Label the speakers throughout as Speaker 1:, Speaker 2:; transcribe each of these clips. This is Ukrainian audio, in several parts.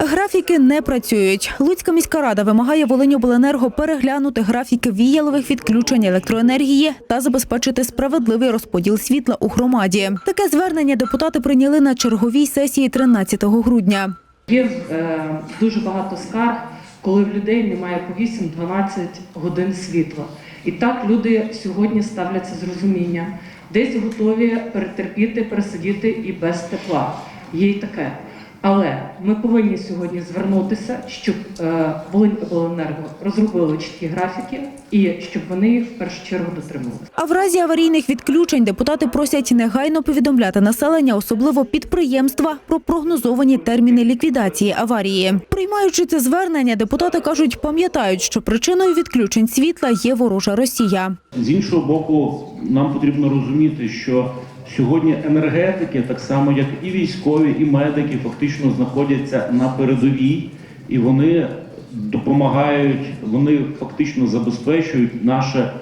Speaker 1: Графіки не працюють. Луцька міська рада вимагає Волиньобленерго переглянути графіки віялових відключень електроенергії та забезпечити справедливий розподіл світла у громаді. Таке звернення депутати прийняли на черговій сесії 13 грудня.
Speaker 2: Є е, дуже багато скарг, коли в людей немає по 8-12 годин світла. І так люди сьогодні ставляться з розумінням. Десь готові перетерпіти, пересидіти і без тепла. Є й таке. Але ми повинні сьогодні звернутися, щоб е, Волиньобленерго розробили чіткі графіки і щоб вони їх в першу чергу дотримувалися.
Speaker 1: А в разі аварійних відключень депутати просять негайно повідомляти населення, особливо підприємства, про прогнозовані терміни ліквідації аварії. Приймаючи це звернення, депутати кажуть, пам'ятають, що причиною відключень світла є ворожа Росія.
Speaker 3: З іншого боку, нам потрібно розуміти, що сьогодні енергетики, так само як і військові, і медики, фактично знаходяться на передовій, і вони допомагають, вони фактично забезпечують наше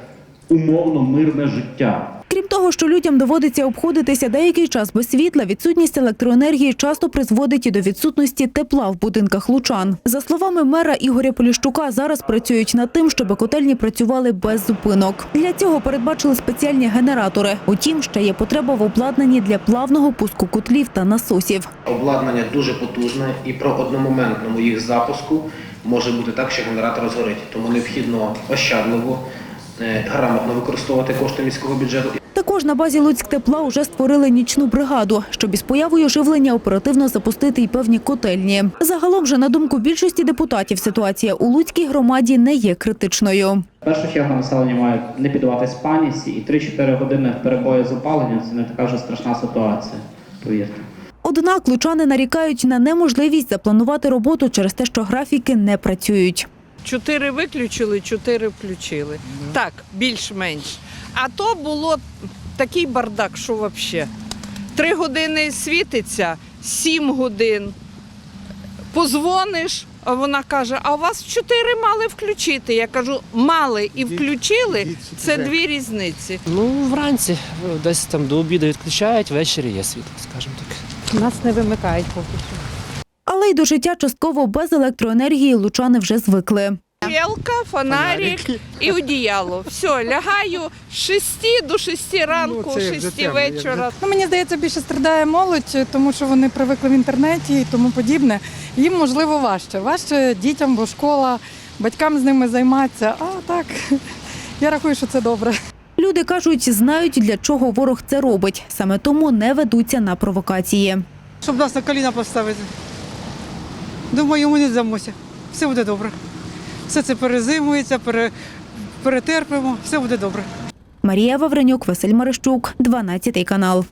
Speaker 3: умовно мирне життя.
Speaker 1: Того, що людям доводиться обходитися деякий час без світла, відсутність електроенергії часто призводить і до відсутності тепла в будинках лучан. За словами мера Ігоря Поліщука, зараз працюють над тим, щоб котельні працювали без зупинок. Для цього передбачили спеціальні генератори. Утім, ще є потреба в обладнанні для плавного пуску котлів та насосів.
Speaker 4: Обладнання дуже потужне і про одномоментному їх запуску може бути так, що генератор згорить. Тому необхідно ощадливо, е, грамотно використовувати кошти міського бюджету.
Speaker 1: Також на базі Луцьк тепла вже створили нічну бригаду, щоб із появою живлення оперативно запустити й певні котельні. Загалом же, на думку більшості депутатів, ситуація у Луцькій громаді не є критичною.
Speaker 5: В першу чергу населення має не піддаватись паніці, і 3-4 години перебою з опаленням це не така вже страшна ситуація, повірте.
Speaker 1: Однак лучани нарікають на неможливість запланувати роботу через те, що графіки не працюють.
Speaker 6: Чотири виключили, чотири включили. Так, більш-менш. А то було такий бардак, що взагалі. Три години світиться, сім годин. Позвониш, а вона каже, а у вас в чотири мали включити. Я кажу, мали і включили. Це дві різниці.
Speaker 7: Ну, вранці десь там до обіду відключають, ввечері є світло, скажімо так.
Speaker 8: Нас не вимикають поки що.
Speaker 1: Але й до життя частково без електроенергії лучани вже звикли.
Speaker 6: Пілка, фонарик і одіяло. Все, лягаю з 6 до 6 ранку, 6 вечора.
Speaker 8: Ну, мені здається, більше страдає молодь, тому що вони привикли в інтернеті і тому подібне. Їм можливо важче. Важче дітям, бо школа, батькам з ними займатися. А так, я рахую, що це добре.
Speaker 1: Люди кажуть, знають, для чого ворог це робить. Саме тому не ведуться на провокації.
Speaker 9: щоб нас на коліна поставити. Думаю, ми не здамося. Все буде добре. Все це перезимується, пере, перетерпимо, все буде добре.
Speaker 1: Марія Вавренюк, Василь Марищук, 12 канал.